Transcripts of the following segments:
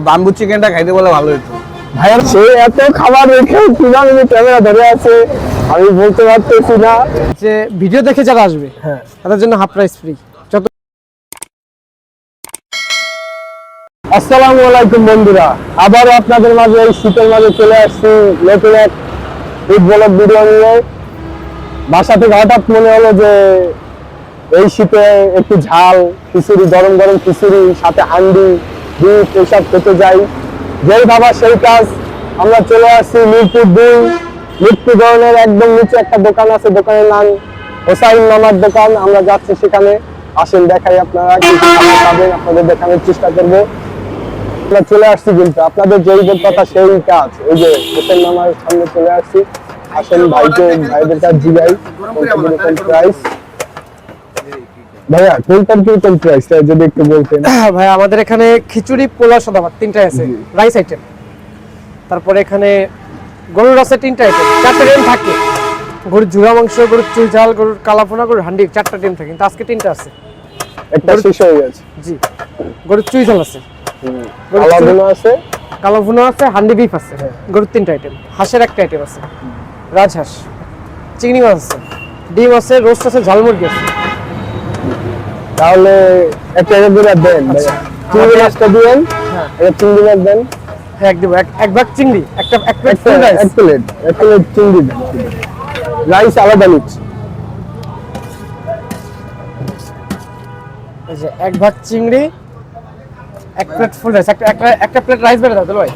Bamboo চিকেনটা খাইতে বলে ভালো হতো ভাইয়া সে এত খাবার রেখে কীভাবে যে ক্যামেরা ধরে আছে আমি বলতে পারতেছি না। যে ভিডিও দেখে যারা আসবে হ্যাঁ। তাদের জন্য হাফ প্রাইস ফ্রি যত আসসালামু আলাইকুম বন্ধুরা আবারও আপনাদের মাঝে এই শীতের মাঝে চলে আসছি নতুন এক ঈদ ব্লগ ভিডিও নিয়ে। বাসা থেকে হঠাৎ মনে হলো যে এই শীতে একটু ঝাল খিচুড়ি গরম গরম খিচুড়ি সাথে হান্ডি দুধ এসব খেতে যাই, যেই বাবা সেই কাজ। আমরা চলে আসছি মিরপুর দুই। মৃত্যু ধরনের একদম নিচে একটা দোকান আছে, দোকানের নাম হোসাইন মামার দোকান। আমরা যাচ্ছি সেখানে। আসেন, দেখাই আপনারা। পাবেন, আপনাদের দেখানোর চেষ্টা করব। আমরা চলে আসছি কিন্তু। আপনাদের যেই কথা সেই কাজ। এই যে হোসেন মামার সামনে চলে আসছি। আসেন ভাইকে, ভাইদের কাছে জিগাই প্রাইস ভাইয়া কোনটার কীরকম প্রাইস যদি একটু বলতেন। ভাই আমাদের এখানে খিচুড়ি পোলাও সাদা ভাত তিনটাই আছে। রাইস আইটেম তারপরে এখানে গরুর রসের তিনটা আইটেম চারটা ডিম থাকে। গরুর ঝুড়া মাংস গরুর চুই ঝাল গরুর কালাফোনা গরুর হান্ডি চারটা ডিম থাকে। কিন্তু আজকে তিনটা আছে। একটা শেষ হয়ে গেছে। জি। গরুর চুই ঝাল আছে। আলাদা আছে? আছে হান্ডি বিফ আছে। গরুর তিনটা আইটেম হাঁসের একটা আইটেম আছে। রাজহাঁস। চিংড়ি মাছ আছে। ডিম আছে রোস্ট আছে ঝালমুরগি আছে। তাহলে একটা একটা করে দেন চিংড়ি মাছটা দিবেন হ্যাঁ। একটা চিংড়ি মাছ দেন। হ্যাঁ এক দিব এক এক ভাগ চিংড়ি একটা এক প্লেট একটা এক প্লেট এক প্লেট চিংড়ি দেন। রাইস আলাদা নিচ্ছি। যে এক ভাগ চিংড়ি এক প্লেট ফুল রাইস একটা একটা একটা প্লেট রাইস বেড়ে দাও তাহলে ভাই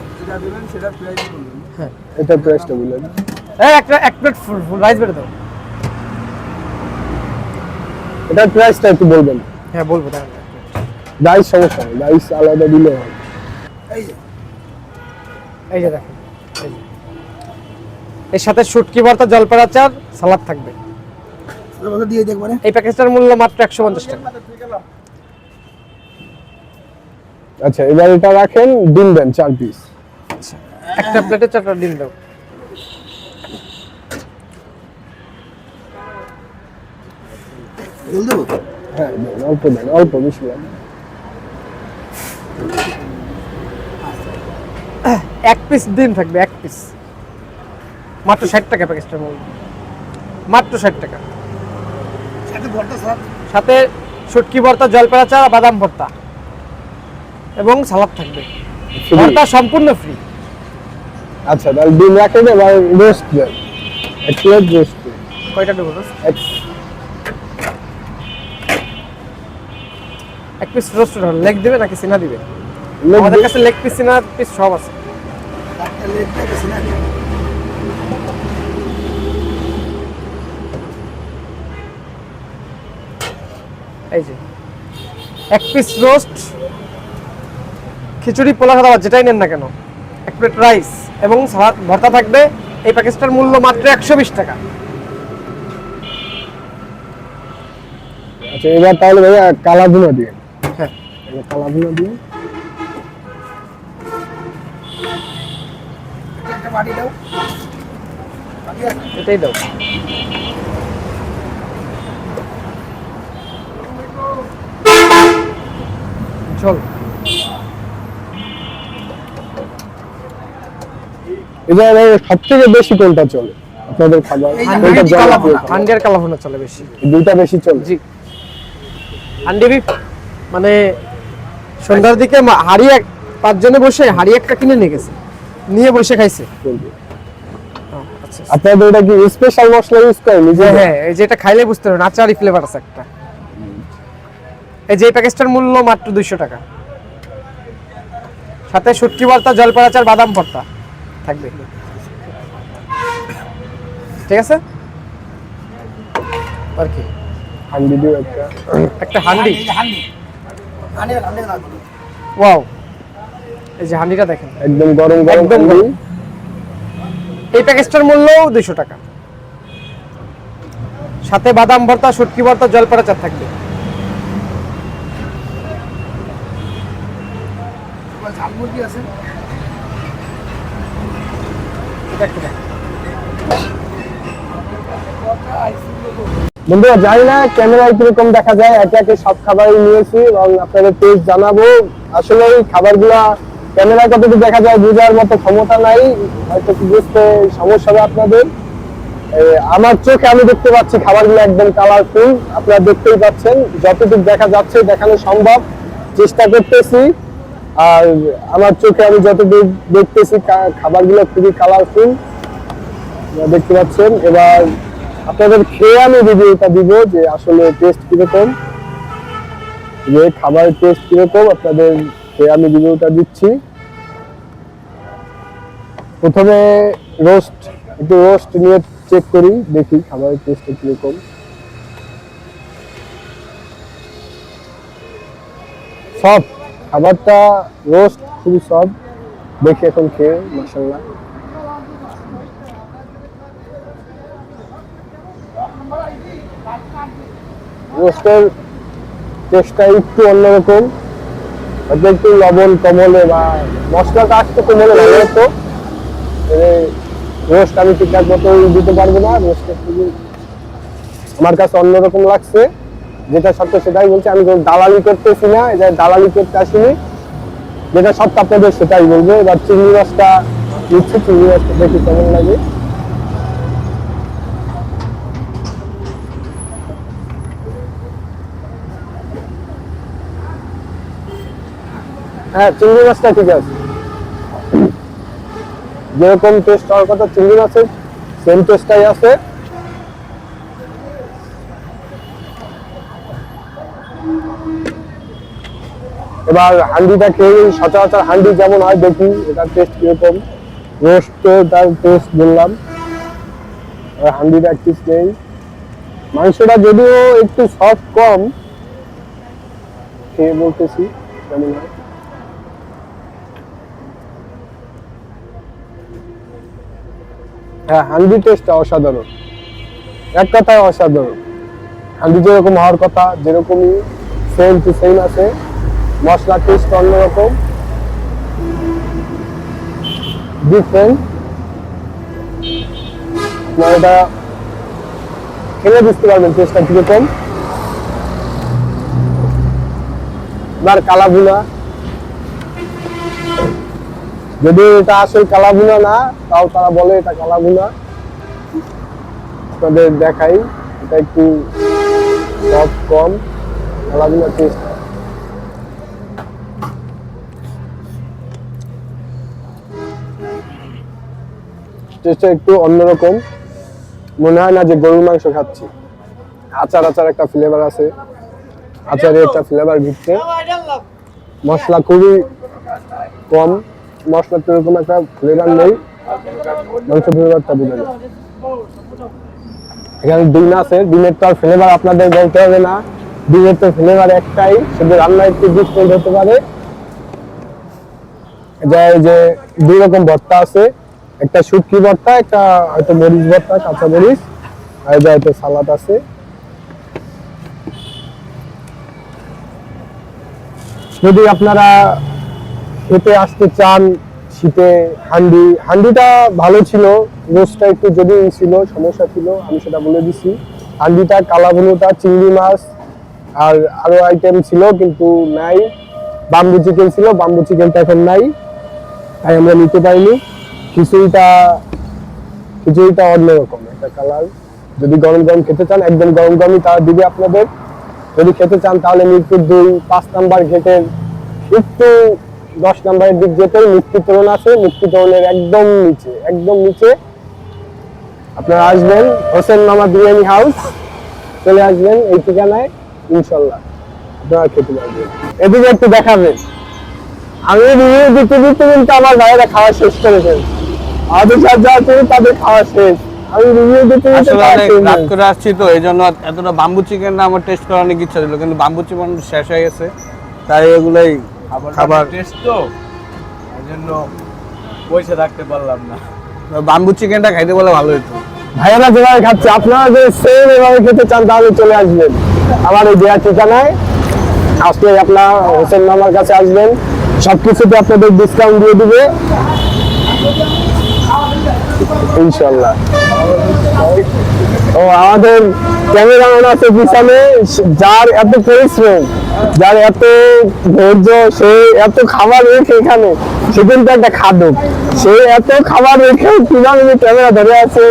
এটা প্রাইসটা বলেন। হ্যাঁ। একটা এক প্লেট ফুল ফুল রাইস বেড়ে দাও। এটার প্রাইসটা একটু বলবেন। হ্যাঁ বলব তাহলে রাইস সমস্যা নেই রাইস আলাদা দিলে হয় এই যে এই যে। দেখেন এর সাথে শুটকি ভর্তা জলপাড়া চার সালাদ থাকবে। দিয়ে দেখব এই প্যাকেজটার মূল্য মাত্র একশো পঞ্চাশ টাকা। আচ্ছা এবার এটা রাখেন ডিম দেন চার পিস একটা প্লেটে চারটা ডিম দাও। হ্যাঁ অল্প দেন অল্প বেশি দেন। এক পিস ডিম থাকবে এক পিস মাত্র ষাট টাকা প্যাকেজটার মূল্য মাত্র ষাট টাকা। সাথে শুটকি ভর্তা জলপাড়া চা বাদাম ভর্তা। এবং সালাদ থাকবে। ভর্তা সম্পূর্ণ ফ্রি আচ্ছা তাহলে ডিম রাখেন এবার রোস্ট দেন। এক প্লেট রোস্ট কয়টা দেবো রোস্ট? এক পিস রোস্ট লেগ দিবে নাকি সিনা দিবে? আমাদের কাছে লেগ পিস সিনা পিস সব আছে। এই যে এক পিস রোস্ট খিচুড়ি পোলা খাওয়া যেটাই নেন না কেন এক প্লেট রাইস এবং ভর্তা থাকবে এই প্যাকেজটার মূল্য মাত্র একশো বিশ টাকা। আচ্ছা এবার তাহলে ভাইয়া কালা ভুনা দিয়ে। হ্যাঁ কালা ভুনা দিয়ে এটাই দাও। চল। এবার সব থেকে বেশি কোনটা চলে? আপনাদের খাবার? কোনটা জনপ্রিয় খাবার? হান্ডি আর কালাভুনা চলে বেশি। দুইটা বেশি চলে? জি। হান্ডি মানে সন্ধ্যার দিকে হাড়ি এক পাঁচজনে বসে হাড়ি একটা কিনে নিয়ে গেছে। নিয়ে বসে খাইছে। আচ্ছা আপনাদের এটা কি স্পেশাল মশলা ইউজ করেন হ্যাঁ হ্যাঁ এই যে এটা খাইলে বুঝতে পারবেন আচারি ফ্লেভার আছে একটা। এই যে এই প্যাকেজটার মূল্য মাত্র দুইশো টাকা। সাথে শুটকি ভর্তা জলপাই আচার বাদাম ভর্তা থাকবে। ঠিক আছে? আর কি? হান্ডি একটা। একটা হান্ডি। ওয়াও। এই যে হান্ডিটা দেখেন। একদম গরম গরম একদম গরম। এই প্যাকেজটার মূল্য দুইশো টাকা। সাথে বাদাম ভর্তা শুটকি ভর্তা জলপাড়া চার থাকবে। এটা একটু দেখ। বন্ধুরা, জানি না ক্যামেরায় কীরকম দেখা যায়, একে একে সব খাবারই নিয়েছি এবং আপনাদের টেস্ট জানাব। আসলে এই খাবারগুলা ক্যামেরা কতটুকু দেখা যায় বোঝার মতো ক্ষমতা নাই, হয়তো বুঝতে সমস্যা হবে আপনাদের। আমার চোখে আমি দেখতে পাচ্ছি খাবারগুলো একদম কালারফুল আপনারা দেখতেই পাচ্ছেন। যতটুকু দেখা যাচ্ছে, দেখানো সম্ভব, চেষ্টা করতেছি। আর আমার চোখে আমি যতটুকু দেখতেছি খাবারগুলো খুবই কালারফুল দেখতে পাচ্ছেন, এবার আপনাদের খেয়ে আমি রিভিউটা দিব যে আসলে টেস্ট কীরকম, যে খাবারের টেস্ট কীরকম আপনাদের খেয়ে আমি রিভিউটা দিচ্ছি। প্রথমে রোস্ট একটু রোস্ট নিয়ে চেক করি, দেখি খাবারের টেস্টটা কীরকম। সব খাবারটা রোস্ট খুবই সব দেখি এখন খেয়ে মাসাল্লাহ রোস্টের টেস্টটা একটু অন্যরকম। একটু লবণ, কমলে বা মশলাটা আসতে কমলে ভালো হতো। রোস্ট আমি ঠিকঠাক মতো দিতে পারব না রোস্টটা শুধু আমার কাছে অন্যরকম লাগছে। যেটা সত্য সেটাই বলছি, আমি দালালি করতেছি না, এটা দালালি করতে আসিনি। যেটা সত্য আপনাদের সেটাই বলব। এবার চিংড়ি মাছটা নিচ্ছে, চিংড়ি মাছটা দেখি কেমন লাগে। হ্যাঁ চিংড়ি মাছটা ঠিক আছে যেরকম টেস্ট হওয়ার কথা চিংড়ি মাছের সেম টেস্টটাই আছে। এবার হান্ডিটা খেয়ে সচরাচর হান্ডি যেমন হয়, দেখি এটার টেস্ট কীরকম। রোস্ট তার টেস্ট বললাম। হান্ডিটা একটু নেই। মাংসটা যদিও একটু সফট কম, খেয়ে বলতেছি কেমন হয়। হ্যাঁ হান্ডি টেস্টটা অসাধারণ। এক কথায় অসাধারণ। হান্ডি যেরকম হওয়ার কথা, যেরকমই সেম টু সেম আছে। মশলা টেস্ট অন্যরকম। ডিফারেন্ট আপনারা এটা খেলে বুঝতে পারবেন টেস্টটা কীরকম। এবার কালাভুনা। যদি এটা আসল কালাভুনা না, তাও তারা বলে এটা কালাভুনা আপনাদের দেখাই, এটা একটু সফট কম কালাভুনা টেস্ট টেস্টটা একটু অন্যরকম। মনে হয় না যে গরুর মাংস খাচ্ছি। আচার আচার একটা ফ্লেভার আছে। আচারের একটা ফ্লেভার ঢুকছে মশলা খুবই কম। মশলা এরকম একটা ফ্লেভার নেই। মাংস ফ্লেভারটা বোঝা এখানে ডিম আছে, ডিমের তো আর ফ্লেভার আপনাদের বলতে হবে না। ডিমের তো ফ্লেভার একটাই, শুধু রান্না একটু ডিফারেন্ট হতে পারে। এই যে দুই রকম ভর্তা আছে। একটা শুটকি ভর্তা, একটা হয়তো মরিচ ভর্তা, কাঁচা মরিচ, আর এটা হয়তো সালাদ আছে। যদি আপনারা খেতে আসতে চান, শীতে হান্ডি, হান্ডিটা ভালো ছিল রোস্টটা একটু যদি ছিল, সমস্যা ছিল, আমি সেটা বলে দিছি। হান্ডিটা কালাভুনুটা চিংড়ি মাছ, আর আরও আইটেম ছিল কিন্তু নাই। বাম্বু চিকেন ছিল বাম্বু চিকেনটা এখন নাই, তাই আমরা নিতে পারিনি। খিচুড়িটা খিচুড়িটা অন্যরকম একটা কালার। যদি গরম গরম খেতে চান, একদম গরম গরমই তারা দিবে আপনাদের। যদি খেতে চান, তাহলে মিরপুর দুই পাঁচ নাম্বার গেটের একটু দশ নাম্বারের দিক যেতে মুক্তি তোরণ আছে মুক্তি তোরণের একদম নিচে একদম নিচে। আপনারা আসবেন হোসেন মামা বিরিয়ানি হাউস চলে আসবেন এই ঠিকানায় ইনশাল্লাহ। আপনারা খেতে পারবেন। এদিকে একটু দেখাবেন। আমি রিভিউ দিতে দিতে কিন্তু আমার ভাইয়েরা খাওয়া শেষ করে ফেলছে সাথে যা ছিল তাদের খাওয়া শেষ। আমি রিভিউ দিতে দিতে রাত করে আসছি তো এই জন্য এতটা বাম্বু চিকেনটা আমার টেস্ট করার অনেক ইচ্ছা ছিল কিন্তু বাম্বু চিকেন শেষ হয়ে গেছে। তাই এগুলাই খাবার। টেস্ট তো এই জন্য বসে রাখতে পারলাম না। বাম্বু চিকেনটা খাইতে বলে ভালো হতো ভাইয়েরা যেভাবে খাচ্ছে আপনারা যদি সেম এভাবে খেতে চান তাহলে চলে আসবেন। আমার এই দেওয়া ঠিকানায়। আসলে আপনার হোসেন মামার কাছে আসবেন। সবকিছুতে আপনাদের ডিসকাউন্ট দিয়ে দিবে। ইনশাল্লাহ ও, আমাদের ক্যামেরাম্যান আছে পিছনে যার এত পরিশ্রম, যার এত ধৈর্য, সে এত খাবার রেখে এখানে, সে কিন্তু একটা খাদক। সে এত খাবার রেখে কীভাবে যে ক্যামেরা ধরে আছে,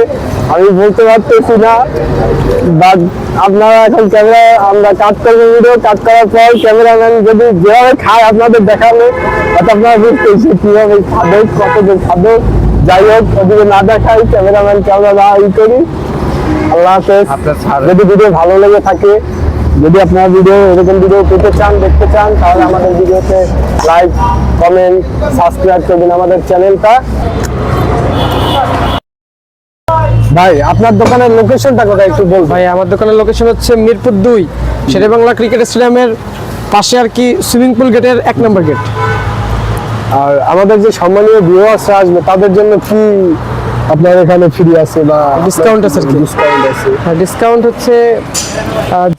আমি বলতে পারতেছি না। বাট আপনারা এখন ক্যামেরা, আমরা কাট করব ভিডিও কাট করার পর ক্যামেরাম্যান যদি যেভাবে খায় আপনাদের দেখাবে হয়তো আপনারা বুঝতেছি কীভাবে খাদক কতদিন খাদক যাই হোক ওদিকে না দেখাই ক্যামেরাম্যান ক্যামেরা না ই করি। আল্লাহ হাফেজ। যদি ভিডিও ভালো লেগে থাকে যদি আপনারা ভিডিও এরকম ভিডিও পেতে চান দেখতে চান তাহলে আমাদের ভিডিওতে লাইক কমেন্ট সাবস্ক্রাইব করবেন আমাদের চ্যানেলটা ভাই আপনার দোকানের লোকেশনটা কোথায় একটু বলবেন? ভাই আমার দোকানের লোকেশন হচ্ছে মিরপুর দুই শেরে বাংলা ক্রিকেট স্টেডিয়ামের পাশে আর কি সুইমিং পুল গেটের এক নম্বর গেট আর আমাদের যে সম্মানীয় ভিউয়ার্সরা আসবে তাদের জন্য কি আপনার এখানে ফ্রি আছে বা ডিসকাউন্ট আছে কি? ডিসকাউন্ট আছে? হ্যাঁ ডিসকাউন্ট হচ্ছে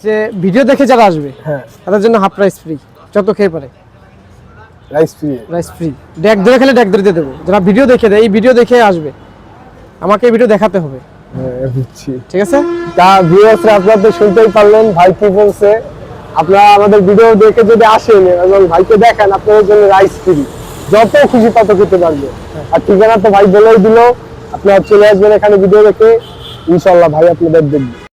যে ভিডিও দেখে যারা আসবে হ্যাঁ। তাদের জন্য হাফ প্রাইস ফ্রি যত খেয়ে পারে। রাইস ফ্রি প্রাইস ফ্রি ডেক ধরে খেলে ডেক ধরে দিয়ে দেবো। যারা ভিডিও দেখে দেয় এই ভিডিও দেখে আসবে। আমাকে এই ভিডিও দেখাতে হবে। হ্যাঁ বুঝছি। ঠিক আছে? তা ভিউয়ার্সরা আপনারা তো শুনতেই পারলেন ভাই কি বলছে? আপনারা আমাদের ভিডিও দেখে যদি আসেন এবং ভাইকে দেখেন আপনাদের জন্য রাইস ফ্রি যত খুশি তত খেতে পারবে। আর ঠিকানা তো ভাই বলেই দিল। আপনারা চলে আসবেন এখানে ভিডিও দেখে। ইনশাল্লাহ ভাই আপনাদের দেখবে।